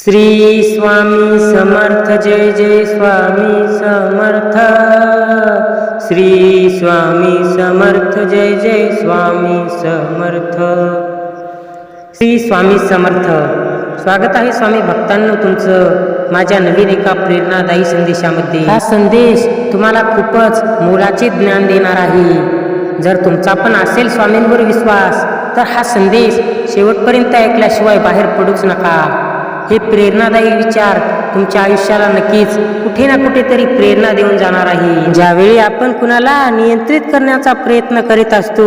श्री स्वामी समर्थ जय जय स्वामी समर्थ। श्री स्वामी समर्थ जय जय स्वामी समर्थ। श्री स्वामी समर्थ स्वागत आहे स्वामी भक्तांनो तुमचं माझ्या नवीन एका प्रेरणादायी संदेशामध्ये. हा संदेश तुम्हाला खूपच मोलाचे ज्ञान देणार आहे. जर तुमचा पण असेल स्वामींवर विश्वास तर हा संदेश शेवटपर्यंत ऐकल्याशिवाय बाहेर पडूच नका. हे प्रेरणादायी विचार तुमच्या आयुष्याला नक्कीच कुठे ना कुठेतरी प्रेरणा देऊन जाणार आहे. ज्यावेळी आपण कुणाला नियंत्रित करण्याचा प्रयत्न करीत असतो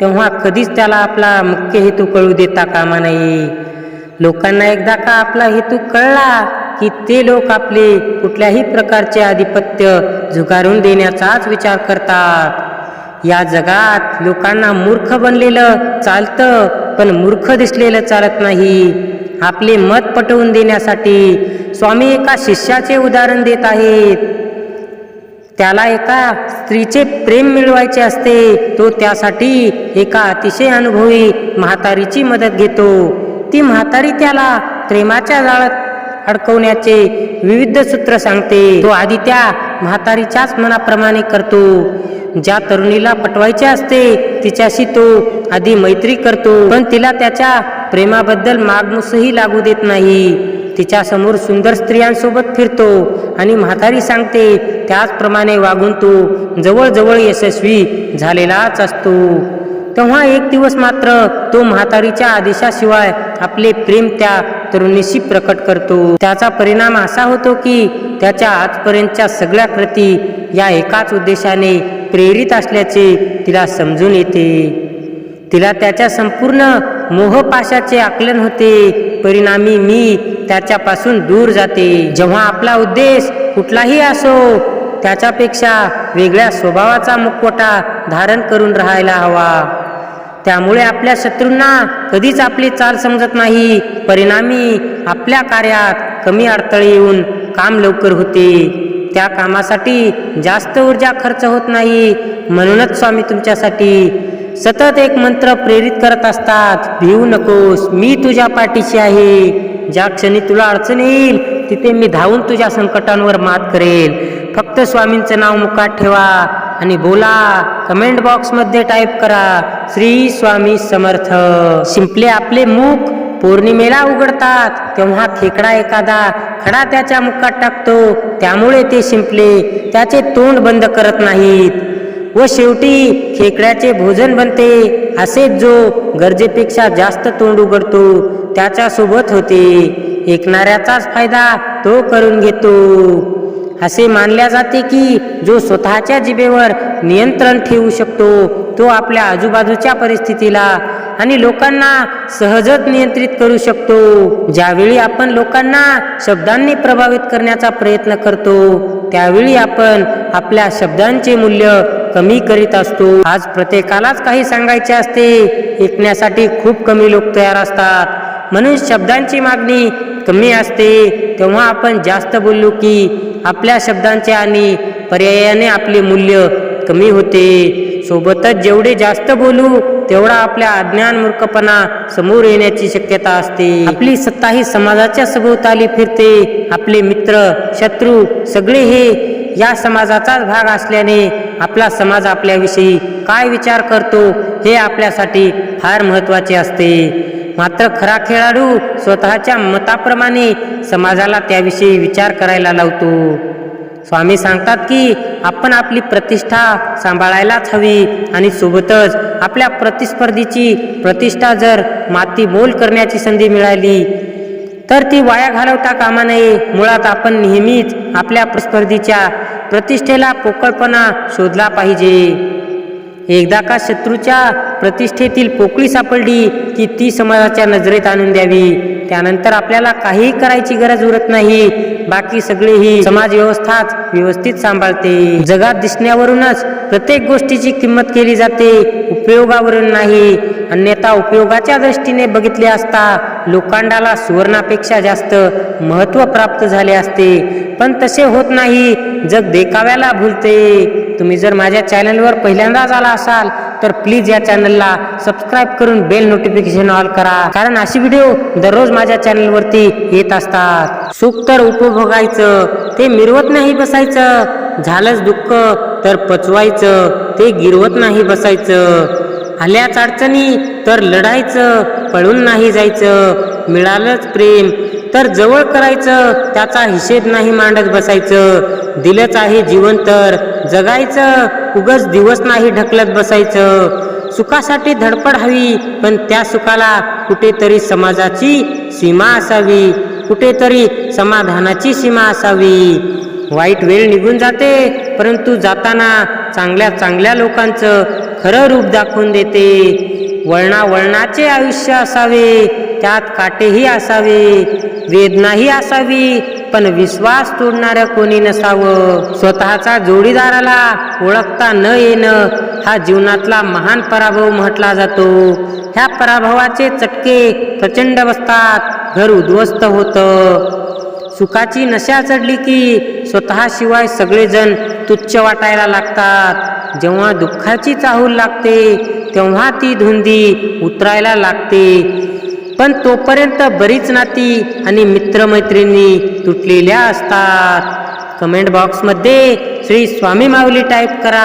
तेव्हा कधीच त्याला आपला मुख्य हेतू कळू देता कामा नये. लोकांना एकदा का आपला हेतू कळला की ते लोक आपले कुठल्याही प्रकारचे आधिपत्य झुगारून देण्याचाच विचार करतात. या जगात लोकांना मूर्ख बनलेलं चालतं पण मूर्ख दिसलेलं चालत नाही. आपले मत पटवून देण्यासाठी स्वामी एका शिष्याचे उदाहरण देत आहेत. त्याला एका स्त्रीचे प्रेम मिळवायचे असते तो त्यासाठी एका अतिशय अनुभवी म्हातारीची मदत घेतो. ती म्हातारी त्याला प्रेमाच्या जाळात अडकवण्याचे विविध सूत्र सांगते. तो आधी त्या म्हातारीच्याच मनाप्रमाणे करतो. ज्या तरुणीला पटवायचे असते तिच्याशी तो आधी मैत्री करतो. पण तिला त्याच्या प्रेमाबद्दल मागमुसही लागू देत नाही. तिच्या समोर सुंदर स्त्रियांसोबत फिरतो आणि म्हातारी सांगते त्याचप्रमाणे वागून तो जवळजवळ यशस्वी झालेलाच असतो. तेव्हा एक दिवस मात्र तो म्हातारीच्या आदेशाशिवाय आपले प्रेम त्या तरुणीशी प्रकट करतो. त्याचा परिणाम असा होतो की त्याच्या आजपर्यंतच्या सगळ्या कृती या एकाच उद्देशाने प्रेरित असल्याचे तिला समजून येते. तिला त्याच्या संपूर्ण मोहपाशाचे आकलन होते. परिणामी मी त्याच्यापासून दूर जाते. जेव्हा आपला उद्देश कुठलाही असो त्याच्यापेक्षा वेगळ्या स्वभावाचा मुखवटा धारण करून राहायला हवा. त्यामुळे आपल्या शत्रूंना कधीच आपली चाल समजत नाही. परिणामी आपल्या कार्यात कमी अडथळे येऊन काम लवकर होते. त्या कामासाठी जास्त ऊर्जा खर्च होत नाही. म्हणूनच स्वामी तुमच्यासाठी सतत एक मंत्र प्रेरित करत असतात. भिवू नकोस मी तुझ्या पाठीशी आहे. ज्या क्षणी तुला अडचण येईल तिथे मी धावून तुझ्या संकटांवर मात करेल. फक्त स्वामींचं नाव मुखात ठेवा. आणि बोला कमेंट बॉक्समध्ये टाईप करा श्री स्वामी समर्थ. शिंपले आपले मुख पौर्णिमेला उघडतात तेव्हा खेकडा एखादा खडा त्याच्या मुखात टाकतो त्यामुळे ते शिंपले त्याचे तोंड बंद करत नाहीत. व शेवटी खेकड्याचे भोजन बनते असेच जो गरजेपेक्षा जास्त तोंड उघडतो त्याच्यासोबत होते. ऐकणाऱ्याचाच फायदा तो करून घेतो. असे मानल्या जाते की जो स्वतःच्या जिभेवर नियंत्रण ठेवू शकतो तो आपल्या आजूबाजूच्या परिस्थितीला आणि लोकांना सहजच नियंत्रित करू शकतो. ज्यावेळी आपण लोकांना शब्दांनी प्रभावित करण्याचा प्रयत्न करतो त्यावेळी आपण आपल्या शब्दांचे मूल्य कमी करीत असतो. आज प्रत्येकालाच काही सांगायचे असते ऐकण्यासाठी खूप कमी लोक तयार असतात. म्हणून शब्दांची मागणी कमी असते. तेव्हा आपण जास्त बोललो की आपल्या शब्दांचे आणि पर्यायाने आपले मूल्य कमी होते. सोबतच जेवढे जास्त बोलू तेवढा आपल्या अज्ञान मूर्खपणा समोर येण्याची शक्यता असते. आपली सत्ता ही समाजाच्या सभोवताली फिरते. आपले मित्र शत्रू सगळे हे या समाजाचाच भाग असल्याने आपला समाज आपल्याविषयी काय विचार करतो हे आपल्यासाठी फार महत्त्वाचे असते. मात्र खरा खेळाडू स्वतःच्या मताप्रमाणे समाजाला त्याविषयी विचार करायला लावतो. स्वामी सांगतात की आपण आपली प्रतिष्ठा सांभाळायलाच हवी आणि सोबतच आपल्या प्रतिस्पर्धीची प्रतिष्ठा जर माती मोल करण्याची संधी मिळाली तर ती वाया घालवता कामा नये. मुळात आपण नेहमीच आपल्या प्रतिस्पर्धीच्या प्रतिष्ठेला पोकळपणा शोधला पाहिजे. एकदा का शत्रूच्या प्रतिष्ठेतील पोकळी सापडली की ती समाजाच्या नजरेत आणून द्यावी. त्यानंतर आपल्याला काहीही करायची गरज उरत नाही. बाकी सगळी ही समाज व्यवस्थाच व्यवस्थित सांभाळते. जगात दिसण्यावरूनच प्रत्येक गोष्टीची किंमत केली जाते. उपयोगावरून नाही. अन्यथा उपयोगाच्या दृष्टीने बघितले असता लोखंडाला सुवर्णापेक्षा जास्त महत्त्व प्राप्त झाले असते. पण तसे होत नाही. जग देखाव्याला भूलते. तुम्ही जर माझ्या चॅनलवर पहिल्यांदाच आला असाल तर प्लीज या चॅनलला सबस्क्राईब करून बेल नोटिफिकेशन ऑल करा. कारण अशी व्हिडिओ दररोज माझ्या चॅनलवरती येत असतात. सुख तर उपभोगायचं ते मिरवत नाही बसायचं. झालंच दुःख तर पचवायचं ते गिरवत नाही बसायचं. आल्याच अडचणी तर लढायचं पळून नाही जायचं. मिळालंच प्रेम तर जवळ करायचं त्याचा हिशेब नाही मांडत बसायचं. दिलंच आहे जीवन तर जगायचं उगच दिवस नाही ढकलत बसायचं. सुखासाठी धडपड हवी पण त्या सुखाला कुठेतरी समाजाची सीमा असावी. कुठेतरी समाधानाची सीमा असावी. वाईट वेळ निघून जाते परंतु जाताना चांगल्या चांगल्या लोकांचं खरं रूप दाखवून देते. वळणा वळणाचे आयुष्य असावे त्यात काटेही असावे वेदनाही असावी पण विश्वास तोडणारं कोणी नसावं. स्वतःचा जोडीदाराला ओळखता न येणं हा जीवनातला महान पराभव म्हटला जातो. ह्या पराभवाचे चटके प्रचंड बसतात. घर उद्ध्वस्त होतं. सुखाची नशा चढली की स्वतःशिवाय सगळेजण तुच्छ वाटायला लागतात. जेव्हा दुःखाची चाहूल लागते तेव्हा ती धुंदी उतरायला लागते. पण तोपर्यंत बरीच नाती आणि मित्रमैत्रिणी तुटलेल्या असतात. कमेंट बॉक्समध्ये श्री स्वामी माऊली टाईप करा.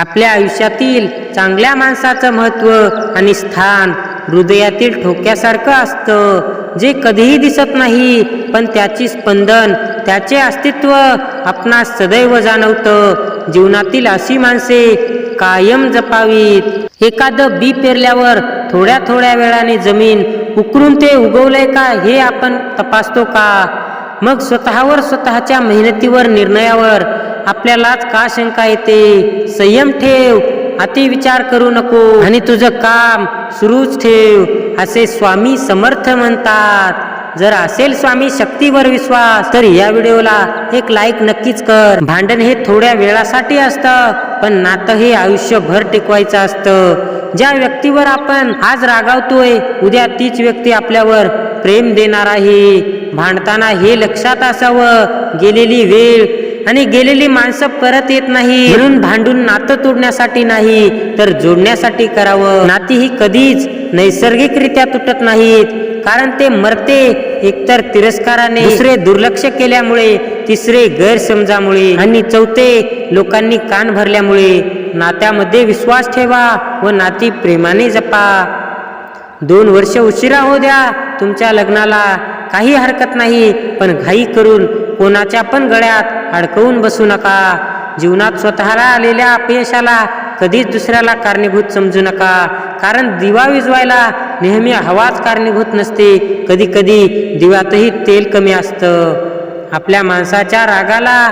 आपल्या आयुष्यातील चांगल्या माणसाचं महत्त्व आणि स्थान हृदयातील ठोक्यासारखं असतं जे कधीही दिसत नाही. पण त्याची स्पंदन त्याचे अस्तित्व आपणास सदैव जाणवतं. जीवनातील अशी माणसे कायम जपावीत. एखादं बी पेरल्यावर थोड्या थोड्या वेळाने जमीन उकरून ते उगवलंय का हे आपण तपासतो का? मग स्वतःवर स्वतःच्या मेहनतीवर निर्णयावर आपल्यालाच का शंका येते? संयम ठेव अति विचार करू नको. आणि तुझं काम सुरूच ठेव असे स्वामी समर्थ म्हणतात. जर असेल स्वामी शक्तीवर विश्वास तर या व्हिडिओला एक लाईक नक्कीच कर. भांडण हे थोड्या वेळासाठी असतं पण नातं हे आयुष्यभर टिकवायचं असतं. ज्या व्यक्तीवर आपण आज रागावतोय उद्या तीच व्यक्ती आपल्यावर प्रेम देणार आहे भांडताना हे लक्षात असावं गेलेली वेळ आणि गेलेली माणसं परत येत नाही. म्हणून भांडून नातं तोडण्यासाठी नाही तर जोडण्यासाठी करावं. नाती ही कधीच नैसर्गिकरित्या तुटत नाहीत कारण ते मरते एकतर तिरस्काराने. दुसरे दुर्लक्ष केल्यामुळे तिसरे गैरसमजामुळे. आणि चौथे लोकांनी कान भरल्यामुळे. नात्यामध्ये विश्वास ठेवा व नाती प्रेमाने जपा. दोन वर्ष उशिरा हो द्या तुमच्या लग्नाला. काही हरकत नाही पण घाई करून कोणाच्या पण गळ्यात अडकवून बसू नका. जीवनात स्वतःला आलेल्या अपयशाला कधीच दुसऱ्याला कारणीभूत समजू नका. कारण दिवा विजवायला नेहमी हवाच कारणीभूत नसते. कधी कधी दिव्यातही तेल कमी असतं. आपल्या माणसाच्या रागाला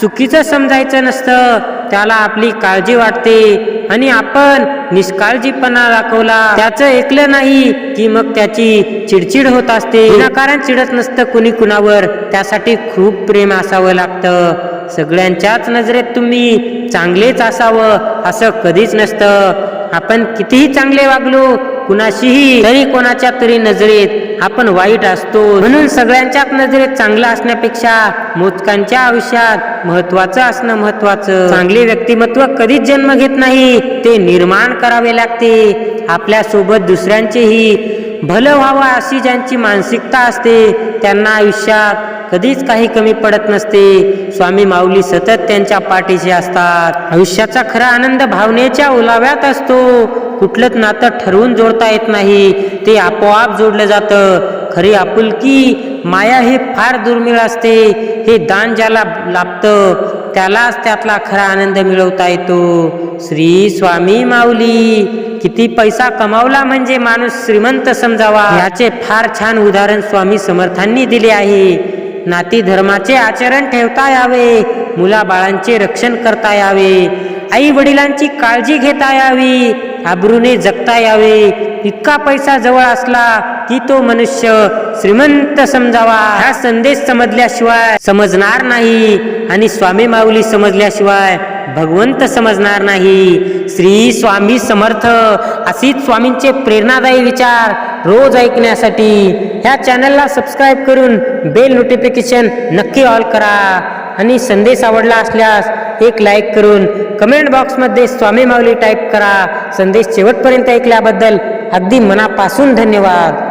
चुकीचं समजायचं नसतं. त्याला आपली काळजी वाटते. आणि आपण निष्काळजीपणा दाखवला. त्याचं ऐकलं नाही की मग त्याची चिडचिड होत असते. विनाकारण चिडत नसतं कुणी कुणावर. त्यासाठी खूप प्रेम असावं लागतं. सगळ्यांच्याच नजरेत तुम्ही चांगलेच असावं असं कधीच नसतं. आपण कितीही चांगले वागलो कुणाशीही तरी कोणाच्या तरी नजरेत आपण वाईट असतो. म्हणून सगळ्यांच्याच नजरेत चांगलं असण्यापेक्षा मोजकांच्या आयुष्यात महत्वाचं असणं महत्वाचं चांगले व्यक्तिमत्व कधीच जन्म घेत नाही ते निर्माण करावे लागते. आपल्यासोबत दुसऱ्यांचेही भलं व्हावं अशी ज्यांची मानसिकता असते त्यांना आयुष्यात कधीच काही कमी पडत नसते. स्वामी माऊली सतत त्यांच्या पाठीशी असतात. आयुष्याचा खरा आनंद भावनेच्या ओलाव्यात असतो. कुठलंच नातं ठरवून जोडता येत नाही. ते आपोआप जोडलं जातं. खरी आपुलकी माया हे फार दुर्मिळ असते. हे दान ज्याला लाभतं त्यालाच त्यातला खरा आनंद मिळवता येतो. श्री स्वामी माऊली किती पैसा कमावला म्हणजे माणूस श्रीमंत समजावा. याचे फार छान उदाहरण स्वामी समर्थांनी दिले आहे. नाती धर्माचे आचरण ठेवता यावे. मुलाबाळांचे रक्षण करता यावे. आई वडिलांची काळजी घेता यावी. आबरूने जगता यावे. इतका पैसा जवळ असला की तो मनुष्य श्रीमंत समजावा. हा संदेश समजल्याशिवाय समजणार नाही आणि स्वामी माऊली समजल्याशिवाय भगवंत समजणार नाही. श्री स्वामी समर्थ अशीच स्वामींचे प्रेरणादायी विचार रोज ऐकण्यासाठी ह्या चॅनलला सबस्क्राईब करून बेल नोटिफिकेशन नक्की ऑल करा. आणि संदेश आवडला असल्यास एक लाईक करून कमेंट बॉक्समध्ये स्वामी माऊली टाईप करा. संदेश शेवटपर्यंत ऐकल्याबद्दल अगदी मनापासून धन्यवाद.